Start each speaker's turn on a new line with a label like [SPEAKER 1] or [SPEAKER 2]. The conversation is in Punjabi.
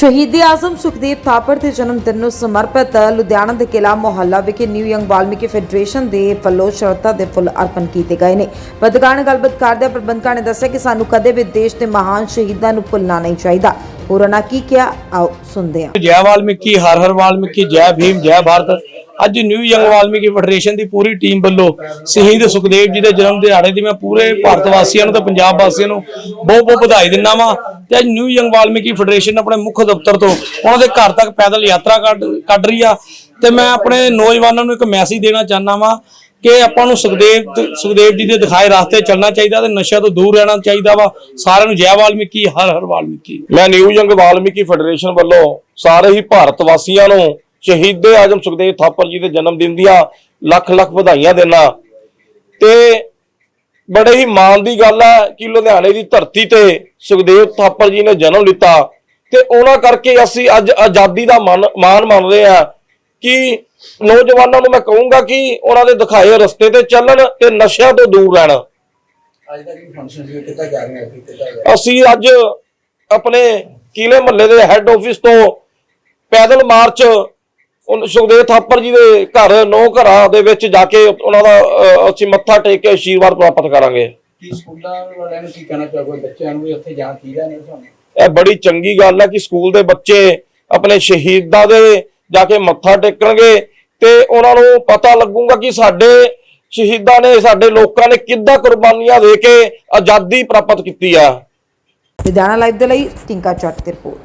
[SPEAKER 1] ਸ਼ਹੀਦ ਆਜ਼ਮ ਸੁਖਦੇਵ ਥਾਪਰ ਦੇ ਜਨਮ ਦਿਨ ਨੂੰ ਸਮਰਪਿਤ ਲੁਧਿਆਣਾ ਦੇ ਕਿਲਾ ਮੁਹੱਲਾ ਵਿਖੇ ਨਿਊ ਯੰਗ ਵਾਲਮੀਕੀ ਫੈਡਰੇਸ਼ਨ ਦੇ ਵੱਲੋਂ ਸ਼ਰਧਾ ਦੇ ਫੁੱਲ ਅਰਪਣ ਕੀਤੇ ਗਏ ਨੇ। ਪੱਤਰਕਾਰਾਂ ਨਾਲ ਗੱਲਬਾਤ ਕਰਦਿਆਂ ਪ੍ਰਬੰਧਕਾਂ ਨੇ ਦੱਸਿਆ ਕਿ ਸਾਨੂੰ ਕਦੇ ਵੀ ਦੇਸ਼ ਦੇ ਮਹਾਨ ਸ਼ਹੀਦਾਂ ਨੂੰ ਭੁੱਲਣਾ ਨਹੀਂ ਚਾਹੀਦਾ। ਹੋਰਨਾਂ ਕੀ ਕਿਹਾ, ਆਓ ਸੁਣਦੇ ਹਾਂ।
[SPEAKER 2] ਜੈ ਵਾਲਮੀਕੀ, ਹਰ ਹਰ ਵਾਲਮੀਕੀ, ਜੈ ਭੀਮ, ਜੈ ਭਾਰਤ। ਅੱਜ ਨਿਊ ਯੰਗ ਵਾਲਮੀਕੀ ਫੈਡਰੇਸ਼ਨ ਦੀ ਪੂਰੀ ਟੀਮ ਵੱਲੋਂ ਸ਼ਹੀਦ ਸੁਖਦੇਵ ਜੀ ਦੇ ਜਨਮ ਦਿਹਾੜੇ ਦੀ ਮੈਂ ਪੂਰੇ ਭਾਰਤ ਵਾਸੀਆਂ ਨੂੰ ਤੇ ਪੰਜਾਬ ਵਾਸੀਆਂ ਨੂੰ ਬਹੁਤ ਬਹੁਤ ਵਧਾਈ ਦਿੰਦਾ ਵਾਂ। ਤੇ ਅੱਜ ਨਿਊ ਯੰਗ ਵਾਲਮੀਕੀ ਫੈਡਰੇਸ਼ਨ ਆਪਣੇ ਮੁੱਖ ਦਫ਼ਤਰ ਤੋਂ ਉਹਨਾਂ ਦੇ ਘਰ ਤੱਕ ਪੈਦਲ ਯਾਤਰਾ ਕੱਢ ਰਹੀ ਆ। ਤੇ ਮੈਂ ਆਪਣੇ ਨੌਜਵਾਨਾਂ ਨੂੰ ਇੱਕ ਮੈਸੇਜ ਦੇਣਾ ਚਾਹੁੰਦਾ ਵਾਂ ਕਿ ਆਪਾਂ ਨੂੰ ਸੁਖਦੇਵ ਸੁਖਦੇਵ ਜੀ ਦੇ ਦਿਖਾਏ ਰਸਤੇ ਚੱਲਣਾ ਚਾਹੀਦਾ ਤੇ ਨਸ਼ਿਆਂ ਤੋਂ ਦੂਰ ਰਹਿਣਾ ਚਾਹੀਦਾ ਵਾ। ਸਾਰਿਆਂ ਨੂੰ ਜੈ ਵਾਲਮੀਕੀ, ਹਰ ਹਰ ਵਾਲਮੀਕੀ।
[SPEAKER 3] ਮੈਂ ਨਿਊ ਯੰਗ ਵਾਲਮੀਕੀ ਫੈਡਰੇਸ਼ਨ ਵੱਲੋਂ ਸਾਰੇ ਹੀ ਭਾਰਤ ਵਾਸੀਆਂ ਨੂੰ ਸ਼ਹੀਦੇ ਆਜਮ ਸੁਖਦੇਵ ਥਾਪਰ ਜੀ ਦੇ ਜਨਮ ਦਿਨ ਦੀਆਂ ਲੱਖ ਲੱਖ ਵਧਾਈਆਂ ਦੇਣਾ ਤੇ ਬੜੇ ਹੀ ਮਾਣ ਦੀ ਗੱਲ ਹੈ ਕਿ ਲੁਧਿਆਣੇ ਦੀ ਧਰਤੀ ਤੇ ਸੁਖਦੇਵ ਥਾਪਰ ਜੀ ਨੇ ਜਨਮ ਲਿੱਤਾ। ਤੇ ਉਹਨਾਂ ਕਰਕੇ ਅਸੀਂ ਅੱਜ ਆਜ਼ਾਦੀ ਦਾ ਮਾਣ ਮੰਨਦੇ ਆ ਕਿ ਨੌਜਵਾਨਾਂ ਨੂੰ ਮੈਂ ਕਹੂੰਗਾ ਕਿ ਉਹਨਾਂ ਦੇ ਦਿਖਾਏ ਰਸਤੇ ਤੇ ਚੱਲਣ ਤੇ ਨਸ਼ਿਆਂ ਤੋਂ ਦੂਰ ਰਹਿਣ।
[SPEAKER 4] ਅੱਜ ਦਾ ਕੀ ਫੰਕਸ਼ਨ ਸੀ? ਕਿੱਦਾਂ ਜਾ ਰਹੇ ਹੋ ਕਿੱਦਾਂ
[SPEAKER 3] ਅਸੀਂ ਅੱਜ ਆਪਣੇ ਕਿਲੇ ਮਹੱਲੇ ਦੇ ਹੈੱਡ ਆਫਿਸ ਤੋਂ ਪੈਦਲ ਮਾਰਚ ਉਨ- ਸੁਖਦੇਵ ਥਾਪਰ ਜੀ ਦੇ ਘਰ ਨੌ ਘਰਾਂ ਦੇ ਵਿੱਚ ਜਾ ਕੇ ਉਹਨਾਂ ਦਾ ਅਸੀਂ ਮੱਥਾ ਟੇਕ ਕੇ ਆਸ਼ੀਰਵਾਦ ਪ੍ਰਾਪਤ ਕਰਾਂਗੇ।
[SPEAKER 4] ਕੀ ਸਕੂਲਾਂ ਵਾਲਿਆਂ ਨੂੰ ਕੀ ਕਹਿਣਾ ਚਾਹੋਗੇ? ਬੱਚਿਆਂ ਨੂੰ ਵੀ ਉੱਥੇ ਜਾਣਾ ਚਾਹੀਦਾ ਨਹੀਂ ਤੁਹਾਨੂੰ
[SPEAKER 3] ਇਹ ਬੜੀ ਚੰਗੀ ਗੱਲ ਹੈ ਕਿ ਸਕੂਲ ਦੇ ਬੱਚੇ ਆਪਣੇ ਸ਼ਹੀਦਾਂ ਦੇ ਜਾ ਕੇ ਮੱਥਾ ਟੇਕਣਗੇ ਤੇ ਉਹਨਾਂ ਨੂੰ ਪਤਾ ਲੱਗੂਗਾ ਕਿ ਸਾਡੇ ਸ਼ਹੀਦਾਂ ਨੇ ਸਾਡੇ ਲੋਕਾਂ ਨੇ ਕਿੱਦਾਂ ਕੁਰਬਾਨੀਆਂ ਦੇ ਕੇ ਆਜ਼ਾਦੀ ਪ੍ਰਾਪਤ ਕੀਤੀ ਆ।
[SPEAKER 1] ਲੁਧਿਆਣਾ ਲਾਈਵ ਦੇ ਲਈ ਟਿੰਕਾ ਚੱਟ ਦੀ ਰਿਪੋਰਟ।